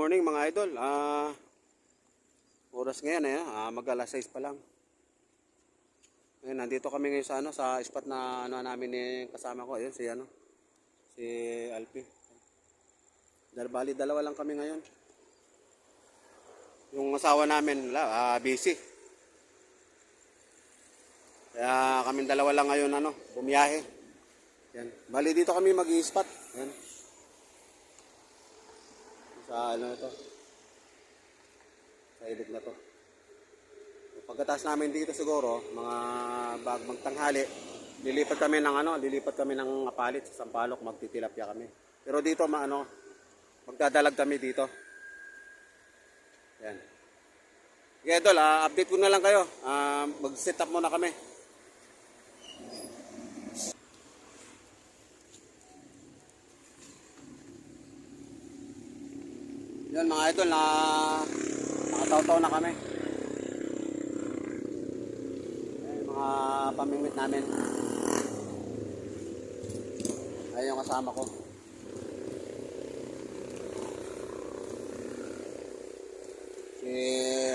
morning mga idol. Ah, oras ngayon eh, ah, mag alas 6 pa lang. Ngayon, nandito kami ngayon sa ano, sa spot na ano namin ni kasama ko, ayun si ano, si Alpi. Dahil bali dalawa lang kami ngayon. Yung asawa namin, wala, ah, busy. Kaya kami dalawa lang ngayon ano, bumiyahe. Yan. Bali dito kami mag-i-spot. Yan. Sa ano ito? Sa ilog na to. Pagkatapos namin dito siguro, mga bag magtanghali, lilipat kami ng ano, lilipat kami ng apalit sa Sampaloc, magtitilapia kami. Pero dito maano, magdadalag kami dito. Yan. Okay, idol, ah, update ko na lang kayo. Ah, mag-set up muna kami. Yan mga idol, na nakataw-taw na kami. Yan yung mga pamimit namin. Ayun yung kasama ko. Si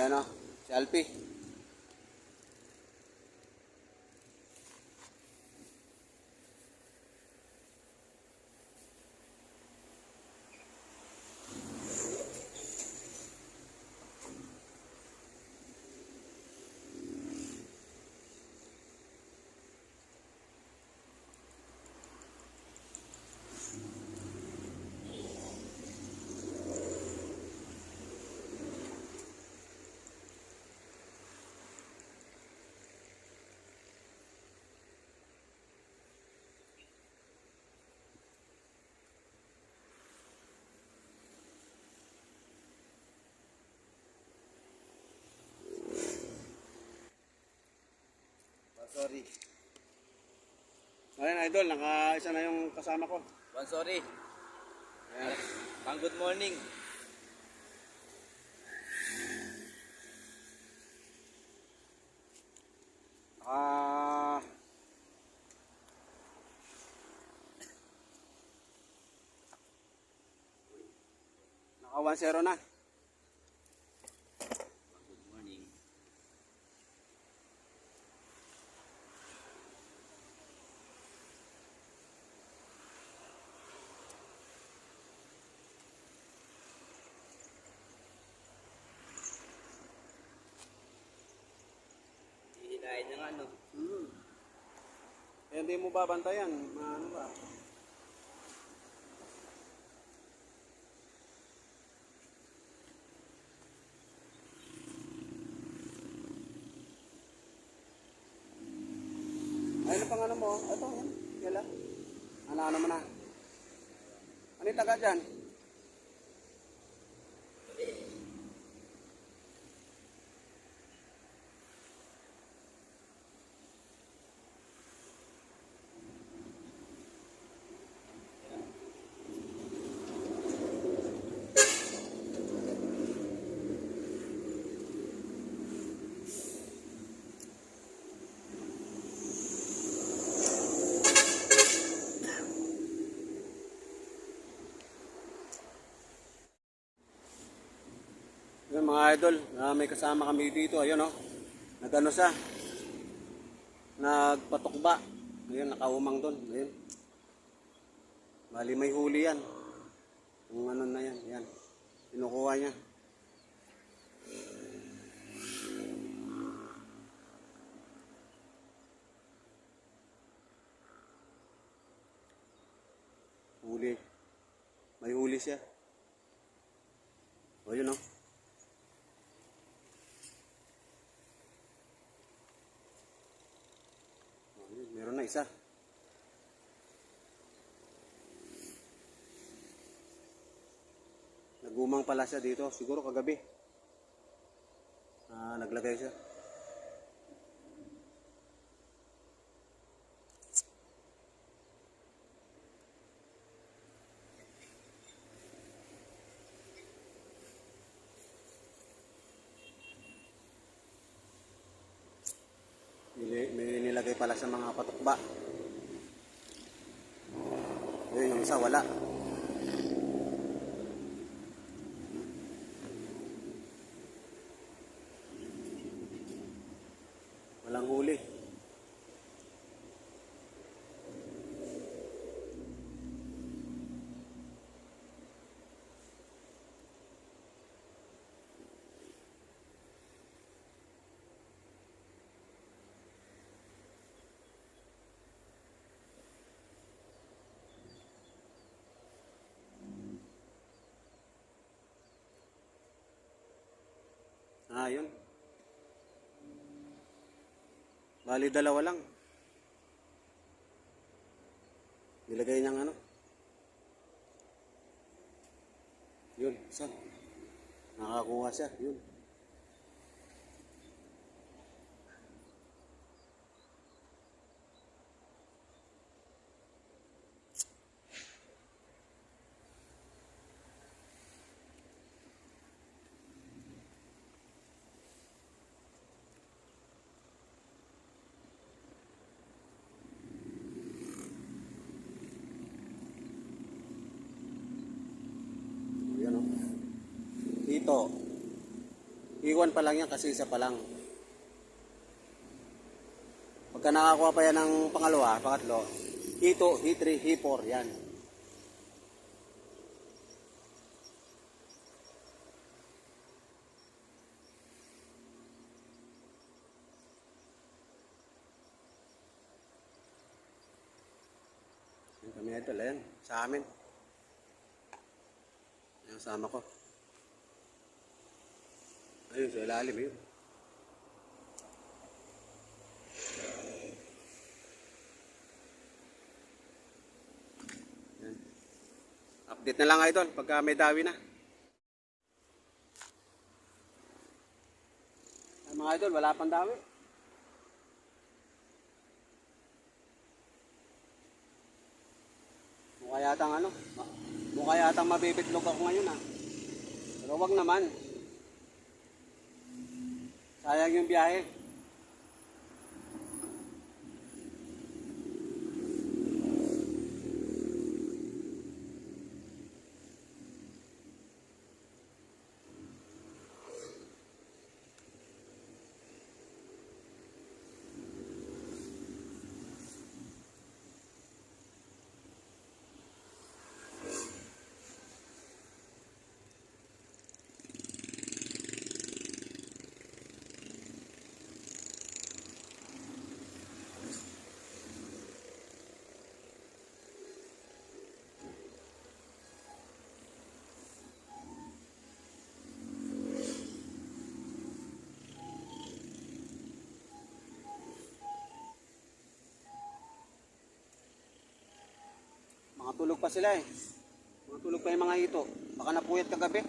ano, si Alpi. Sorry. Ayun idol, naka-isa na yung kasama ko. One sorry. Ayan. Pang good morning. Ah. Naka 1-0 na. Hihinayin na nga, no? Hmm. Eh, hindi mo babantayan. Ano ba? Ayun pang ano mo. Ito, yan. Kaya Ano, ano mo na. Ano yung taga dyan? Yun mga idol, na may kasama kami dito, ayun oh. Nagano siya. Nagpatukba. Ayun, nakaumang doon. Ayun. Bali may huli yan. Yung ano na yan, yan. Kinukuha niya. Huli. May huli siya. O yun oh. Oh, na isa. Nagumang pala siya dito. Siguro kagabi. Ah, naglagay siya. May nilagay pala sa mga patukba. Yun, yung isa wala. Bali, dalawa lang. Nilagay niyang ano. Yun, isa. Nakakuha siya, yun. Yan o. Dito. Iwan pa lang yan kasi isa pa lang. Pagka nakakuha pa yan ng pangalawa, pangatlo, hito, he3, he4, yan. Kami idol, ayan, sa amin. Yung sama ko. Ayun, sa ilalim yun. Update na lang idol pagka may dawi na. Ay, mga idol, wala pang dawi. Mukha yatang ano, mukha yatang mabibitlog ako ngayon ah. Pero wag naman. Sayang yung biyahe. Mga tulog pa sila eh. Mga tulog pa yung mga ito. Baka napuyat kagabi.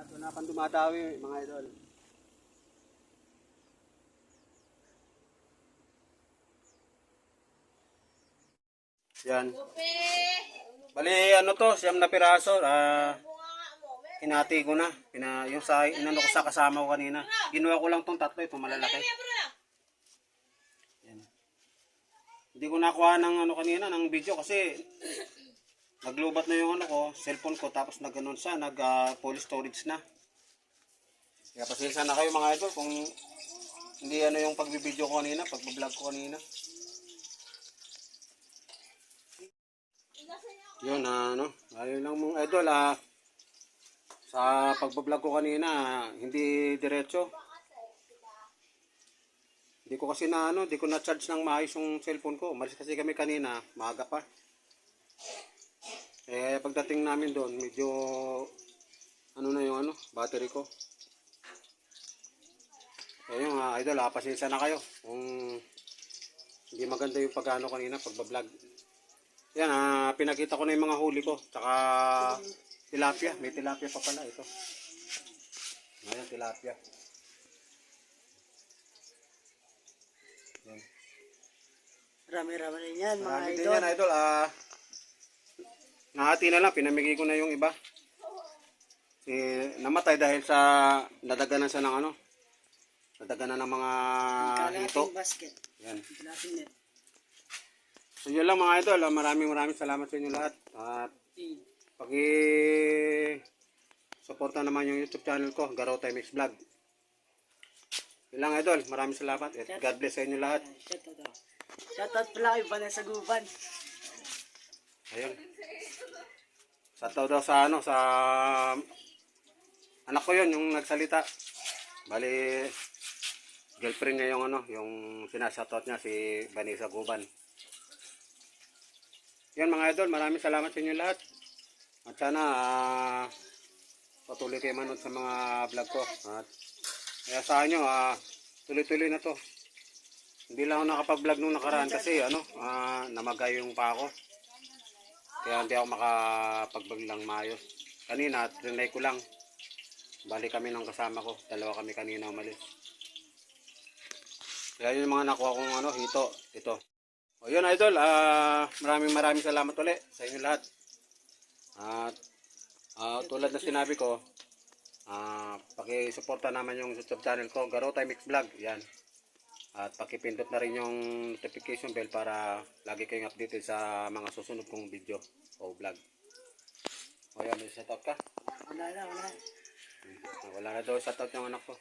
At wala pang dumadawi mga idol. Yan. Bali ano to, siyam na piraso. Ah, hinati ko na. Pina, yung sa, inano ko sa kasama ko kanina. Ginawa ko lang tong tatlo, itong malalaki. Yan. Hindi ko nakuha ng ano kanina, ng video kasi naglubat na yung ano ko, cellphone ko, tapos nag ganun siya, nag ah, full storage na. Kaya pasensya na kayo mga idol kung hindi ano yung pagbibideo ko kanina, pagbablog ko kanina. Yun, ah, ano, ayun lang mong idol, ah, Sa pagbablog ko kanina, hindi diretso. Hindi ko kasi na ano, hindi ko na charge ng maayos yung cellphone ko. Umalis kasi kami kanina, maaga pa. Eh pagdating namin doon, medyo ano na yung ano, battery ko. Eh yung idol, ah, pasensya na kayo kung hindi maganda yung pagano kanina pagbablog. Yan, ah, pinakita ko na yung mga huli ko. Tsaka tilapia. May tilapia pa pala ito. Ayan, tilapia. Yan. Rami-rami na yan, mga Marami din idol. yan, idol. Ah, nahati na lang. Pinamigay ko na yung iba. Si, namatay dahil sa nadaganan siya ng ano. Nadaganan ng mga. Kalating basket. Yan. Kalating net. So yun lang mga idol. Ah, Maraming maraming salamat sa inyo lahat. At paki suporta naman yung YouTube channel ko, Garo Time X Vlog. Yun lang idol, maraming salamat at God bless sa inyo lahat. Shoutout daw. Shoutout pala kay Vanessa Guban. Ayun. Sa daw sa ano, sa anak ko yun, yung nagsalita. Bali, girlfriend niya yung ano, yung sinasoutout niya si Vanessa Guban. Yan mga idol, maraming salamat sa inyo lahat. At sana ah, patuloy kayo manood sa mga vlog ko. At kaya sa nyo, ah, tuloy-tuloy na to. Hindi lang ako nakapag-vlog nung nakaraan kasi ano, ah, namagay yung pa ako. Kaya hindi ako makapag-vlog lang maayos. Kanina, trinay ko lang. Bali kami ng kasama ko. Dalawa kami kanina umalis. Kaya yun yung mga nakuha kong ano, hito. Ito. O yun idol, ah maraming maraming salamat ulit sa inyo lahat. At ah, tulad na sinabi ko, ah paki-suporta naman yung YouTube channel ko, Garo Time Mix Vlog. Yan. At pakipindot na rin yung notification bell para lagi kayong updated sa mga susunod kong video o vlog. O yan, may shoutout ka? Wala na, wala. Ah, Wala na daw shoutout yung anak ko.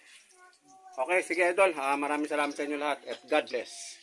Okay, sige idol. Ah, maraming salamat sa inyo lahat at God bless.